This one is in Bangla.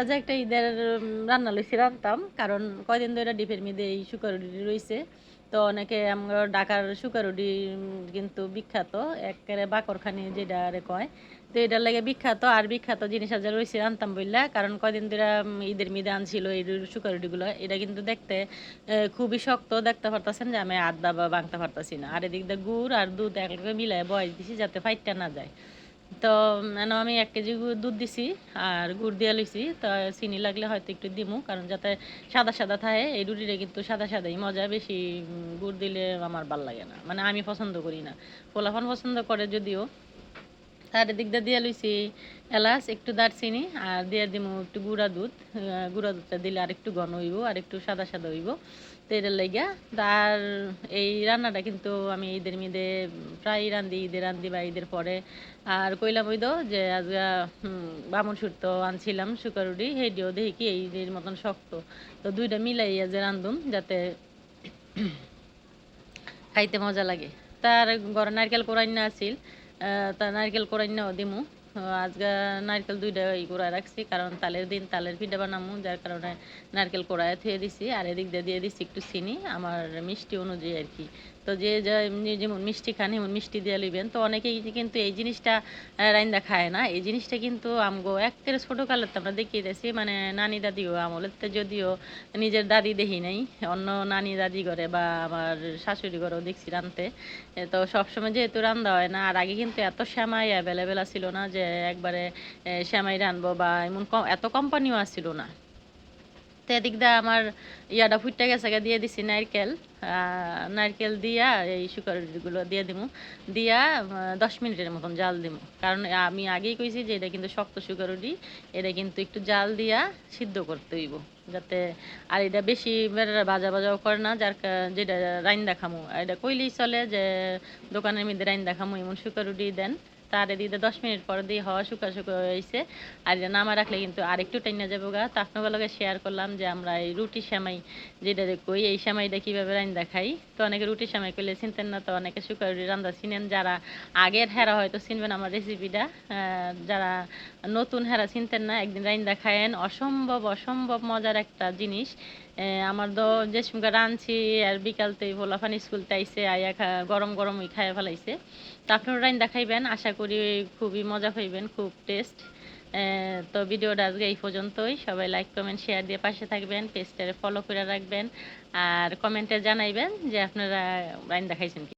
আজ একটা ঈদের রান্না লইছি রান্তাম কারণ কয়দিন ধরে ডিপের মধ্যে এই শুকারুডি রইছে। তো অনেকে আমরা ঢাকার শুকারুডি কিন্তু বিখ্যাত, একেবারে বাকরখানি যেটা আরে কয়। তো এটার লাগে বিখ্যাত আর বিখ্যাত জিনিস আজ রয়েছে আনতাম বললা কারণ কয়দিন ধরে ঈদের মিদে আনছিল এই শুকারুডিগুলো এটা কিন্তু দেখতে খুবই শক্ত। দেখতে পারতেছেন যে আমি আদা বা বাংতে পারতাছি না। আর এদিক দিয়ে গুড় আর দুধ একলগে মিলাই বয়স দিছি যাতে ফাইটটা না যায়। তো মানে আমি এক কেজি দুধ দিছি আর গুড় দিয়ে লইছি, তো চিনি লাগলে হয়তো একটু দিমু, কারণ যাতে সাদা সাদা থাকে, এই রুটিটা কিন্তু সাদা সাদাই। মজা বেশি গুড় দিলে আমার ভালো লাগে না। মানে আমি পছন্দ করি না। পোলাপান পছন্দ করে যদিও তার দিক দিয়ে দিয়ে লইছি। এলাচ একটু দারচিনি আর দিয়ে দিমু একটু গুঁড়া দুধ। গুঁড়া দুধটা দিলে আর একটু ঘন হইব আর একটু সাদা সাদা হইব। তো এটার লাগিয়া তার এই রান্নাটা কিন্তু আমি ঈদের মিদে প্রায় রান্ধি ঈদের রান্ধি বা ঈদের পরে। আর কইলাম ওই যে আজকে বামন সুর তো আনছিলাম শুকারুডি হেডিও দেখি কি এই মতন শক্ত। তো দুইটা মিলাইয়া যে রান্ধুম যাতে খাইতে মজা লাগে। তার ঘরে নারকেল কোরাইনা আছিল আহ, তা নারকেল কোরাইনাও দিমু। আজকে নারকেল দুইটা ই করে রাখছি, কারণ তালের দিন তালের পিঠা বানামু, যার কারণে নারকেল কোড়ায় থুয়ে দিছি, আর এদিক দিয়ে দিয়ে দিছি একটু চিনি। আমার মিষ্টি অনুযায়ী আর কি তো যে এমনি যেমন মিষ্টি খান এমন মিষ্টি দিয়ে লইবেন, তো অনেকেই কিন্তু এই জিনিসটা রাইন্দা খায় না। এই জিনিসটা কিন্তু আমগো একেবারে ছোটো কালের তো আমরা দেখিয়ে দিয়েছি মানে নানি দাদিও আমলের তো যদিও নিজের দাদি দেখি নাই, অন্য নানি দাদি ঘরে বা আমার শাশুড়ি ঘরেও দেখছি রানতে। তো সবসময় যেহেতু রান্দা হয় না, আর আগে কিন্তু এত শ্যামাই অ্যাভেলেবেল ছিল না যে একবারে শ্যামাই রানবো বা এমন কম এত কোম্পানিও আসছিল না। তো এদিক আমার ইয়াটা ফুটটা গেছে দিয়ে দিছি নারকেল। নারকেল দিয়া এই শুকারগুলো দিয়ে দিমু। দিয়া দশ মিনিটের মতন জাল দিমু। কারণ আমি আগেই কইছি যে এটা কিন্তু শক্ত শুকারুডি এটা কিন্তু একটু জাল দিয়া সিদ্ধ করতে হইব, যাতে আর এটা বেশি বাজা বাজাও করে না, যার যেটা রাইন দেখামু এটা কইলেই চলে যে দোকানের মধ্যে রাইন দেখামু এমন শুকারুডি দেন। তারে দিতে দশ মিনিট পরে দিয়ে হওয়া শুকা শুকা হয়েছে আর এটা নামা রাখলে কিন্তু আরেকটু টাইনা যাব গা। তো আপনাদের লগে শেয়ার করলাম যে আমরা এই রুটি সেমাই যেটা কই, এই সেমাইটা কীভাবে রান্না খাই। তো অনেকে রুটি সেমাই করলে চিনতেন না, তো অনেকে শুকা রুটি রান্না চিনেন। যারা আগের হেরা হয়তো চিনবেন আমার রেসিপিটা যারা নতুন হেরা চিনতেন না, একদিন রান্না খায়েন। অসম্ভব অসম্ভব মজার একটা জিনিস। আমার তো যে সময় রাঁধছি, আর বিকালতে ভোলাফানি স্কুল তাইছে আইয়া খা, গরম ওই খাইয়া ফেলাইছে। তো আপনারা রাইন দেখাইবেন, আশা করি খুবই মজা পাইবেন খুব টেস্ট। তো ভিডিওটা আজকে এই পর্যন্তই। সবাই লাইক কমেন্ট শেয়ার দিয়ে পাশে থাকবেন পেজটারে ফলো করে রাখবেন, আর কমেন্টে জানাইবেন যে আপনারা রাইন খাইছেন কি।